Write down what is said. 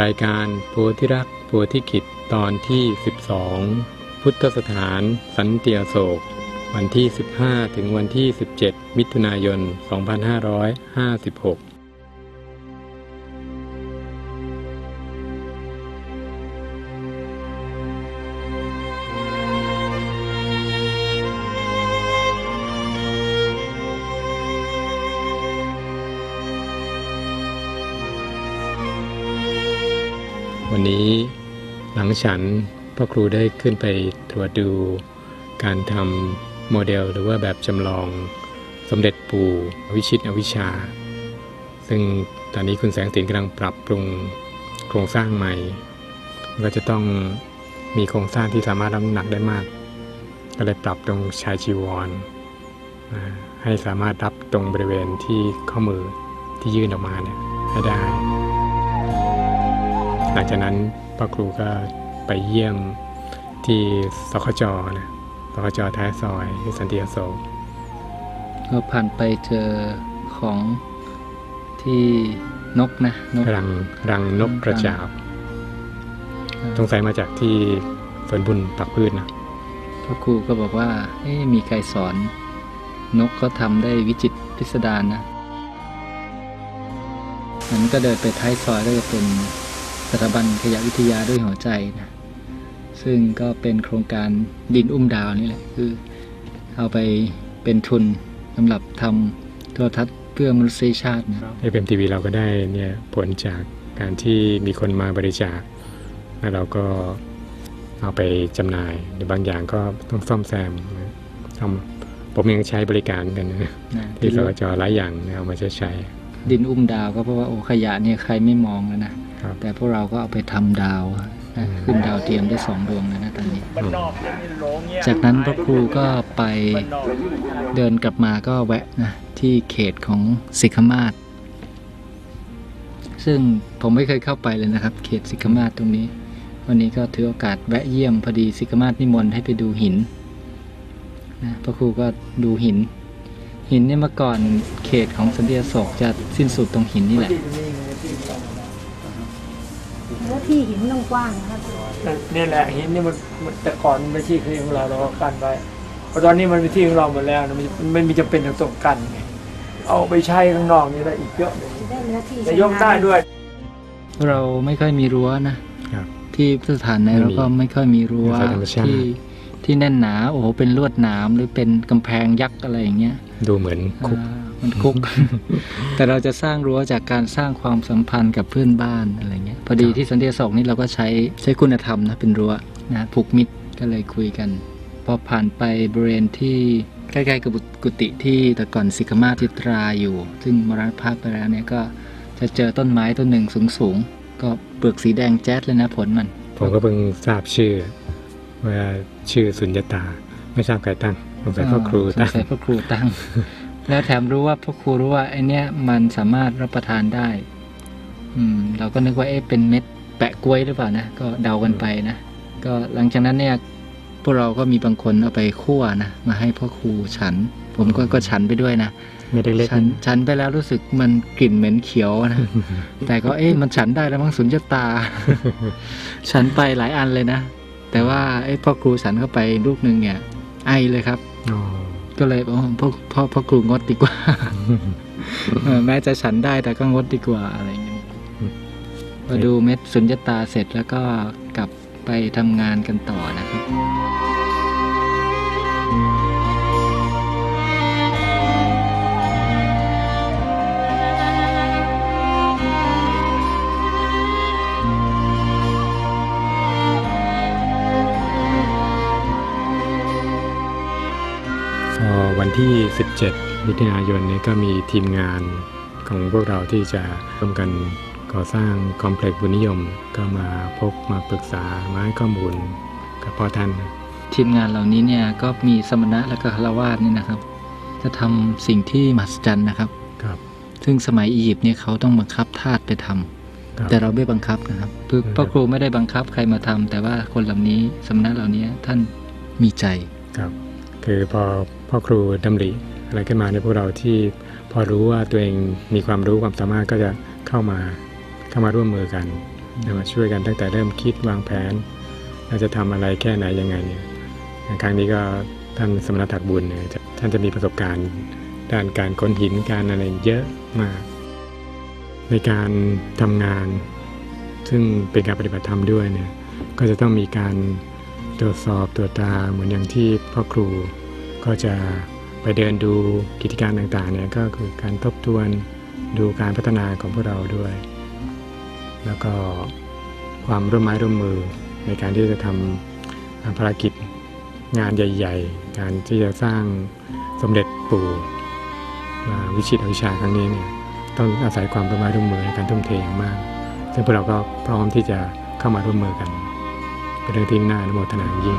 รายการโพธิรักโพธิกิจตอนที่ 12 พุทธสถาน สันติอโศก วันที่ 15 ถึงวันที่ 17 มิถุนายน 2556 วันนี้หลังฉันพ่อครูได้ขึ้นไปตรวจดูการทำโมเดลหรือว่าแบบจำลองสมเด็จปู่วิชิตอวิชา ซึ่งตอนนี้คุณแสงสินกำลังปรับปรุงโครงสร้างใหม่ ก็จะต้องมีโครงสร้างที่สามารถรับน้ำหนักได้มาก ก็เลยปรับตรงชายจีวร ให้สามารถรับตรงบริเวณที่ข้อมือที่ยื่นออกมาเนี่ยให้ได้ หลังจากนั้นพ่อครูก็ไปเยี่ยมที่สคจนะสคจท้ายซอยที่สันติอโศกก็ผ่านไปเจอของที่นกนะนกรังรังนกกระจาบสงสัยมาจากที่สวนบุญปักพืชนะพระครูก็บอกว่าเอ๊ะมีใครสอน นกเขาทำได้วิจิตรพิสดารนะมันก็เดินไปท้ายซอยก็จะเป็น สถาบันขยะวิทยาด้วยหัวใจนะซึ่งก็เป็นโครงการดินอุ้มดาวนี่แหละคือเอาไปเป็นทุนสำหรับทำโทรทัศน์เพื่อมนุษยชาตินะเอฟเอ็มทีวีเราก็ได้เนี่ยผลจากการที่มีคนมาบริจาคแล้วเราก็เอาไปจำหน่ายหรือบางอย่างก็ต้องซ่อมแซมนะซ่อมผมยังใช้บริการกันนะนะที่สกจหลายอย่างนะเอามาใช้ใช้ ดินอุ้มดาวก็เพราะว่าโอ้ขยะเนี่ยใครไม่มองแล้วนะ ครับ แต่พวกเราก็เอาไปทำดาวนะอืมขึ้นดาวเทียมได้สองดวงแล้วนะตอนนี้ บ้านนอกจะมีโรงเงี้ยจากนั้นพระครูก็ไปบ้านนอกเดินกลับมาก็แวะนะที่เขตของสิกขมาศซึ่งผมไม่เคยเข้าไปเลยนะครับ เขตสิกขมาศตรงนี้ วันนี้ก็ถือโอกาสแวะเยี่ยมพอดีสิกขมาศนิมนต์ให้ไปดูหินนะพระครูก็ดูหิน หินเนี่ยเมื่อก่อนเขตของสันติอโศกจะสิ้นสุดตรงหินนี่แหละเนื้อที่หินต้องกว้างนะครับนี่แหละหินนี่มันมันแต่ก่อนมันไม่ใช่ที่ของเราเราก็กันไว้เพราะตอนนี้มันเป็นที่ของเราหมดแล้วนะมันมันไม่มีจำเป็นต้องกันไงเอาไปใช้ข้างนอกนี่ได้อีกเยอะเลยจะได้เนื้อที่จะยกได้ด้วย เราไม่ค่อยมีรั้วนะครับที่สถานในไม่มีเราก็ไม่ค่อยมีรั้วเป็นธรรมชาติที่ ที่แน่นหนา โอ้โหเป็นลวดหนามหรือเป็นกำแพงยักษ์อะไรอย่างเงี้ย ดูเหมือนคุกอ่ามันคุก แต่เราจะสร้างรั้วจากการสร้างความสัมพันธ์กับเพื่อนบ้านอะไรเงี้ย พอดีครับที่สันติอโศกนี่เราก็ใช้ใช้คุณธรรมนะเป็นรั้วนะผูกมิตรก็เลยคุยกัน พอผ่านไปบริเวณที่ใกล้ๆกับกุฏิที่แต่ก่อนสิกขมาศจิตราอยู่ ซึ่งมรณภาพไปแล้วเนี่ยก็จะเจอต้นไม้ต้นหนึ่งสูงๆ ก็เปลือกสีแดงแจ๊ดเลยนะผลมัน ผมก็เพิ่งทราบชื่อ ว่าชื่อสุญญตา ไม่ทราบใครตั้งสงสัยพ่อครูสงตั้งสัยพ่อครูตั้ง แล้วแถมรู้ว่าพ่อครูรู้ว่าไอเนี้ยมันสามารถรับประทานได้ อืม เราก็นึกว่าเอ๊ะเป็นเม็ดแปะกล้วยหรือเปล่านะก็เดากันไปนะก็หลังจากนั้นเนี่ยพวกเราก็มีบางคนเอาไปคั่วนะมาให้พ่อครูฉัน ผมก็ก็ฉันไปด้วยนะไม่ได้เล็กฉันฉันไปแล้วรู้สึกมันกลิ่นเหม็นเขียวนะ แต่ก็เอ๊ะมันฉันได้แล้วมั้งสุญญตา ฉันไปหลายอันเลยนะ แต่ว่าไอ้พ่อครูฉันเข้าไปลูกหนึ่งเนี่ยไอเลยครับอ๋อก็เลยบอกว่าพ่อพ่อพ่อครูงดดีกว่าเออแม้จะฉันได้แต่ก็งดดีกว่าอะไรอย่างเงี้ยอืมพอดูเม็ดสุญญตาเสร็จแล้วก็กลับไปทำงานกันต่อนะครับ พอวันที่ 17 มิถุนายนนี้ก็มีทีมงานของพวกเราที่จะร่วมกันก่อสร้างคอมเพล็กซ์บุญนิยม ก็มาพบมาปรึกษามาให้ข้อมูลกับพ่อท่าน ทีมงานเหล่านี้เนี่ยก็มีสมณะและก็คารวาสนี่นะครับ จะทำสิ่งที่มหัศจรรย์นะครับครับ ซึ่งสมัยอียิปต์เนี่ยเขาต้องบังคับทาสไปทำครับแต่เราไม่บังคับนะครับคืออืมพ่อครูไม่ได้บังคับใครมาทำแต่ว่าคนเหล่านี้สมณะเหล่านี้ท่านมีใจครับ คือพอ พ่อครูดำริอะไรขึ้นมาในพวกเราที่พอรู้ว่าตัวเองมีความรู้ความสามารถก็จะเข้ามาเข้ามาร่วมมือกันมาช่วยกันตั้งแต่เริ่มคิดวางแผนเราจะทำอะไรแค่ไหนยังไงเนี่ยครั้งนี้ก็ท่านสมณถักบุญเนี่ยท่านจะมีประสบการณ์ด้านการค้นหินการอะไรเยอะมาก ในการทำงาน ซึ่งเป็นการปฏิบัติธรรมด้วยเนี่ยก็จะต้องมีการตรวจสอบตรวจตาเหมือนอย่างที่พ่อครู ก็จะไปเดินดูกิจการต่างๆเนี่ยก็คือการทบทวนดูการพัฒนาของพวกเราด้วย แล้วก็ความร่วมไม้ร่วมมือในการที่จะทำภารกิจงานใหญ่ ๆ การที่จะสร้างสมเด็จปู่อ่าวิชิตอวิชาครั้งนี้เนี่ยต้องอาศัยความร่วมไม้ร่วมมือในการทุ่มเทอย่างมาก ซึ่งพวกเราก็พร้อมที่จะเข้ามาร่วมมือกัน เป็นเรื่องที่น่าอนุโมทนาอย่างยิ่ง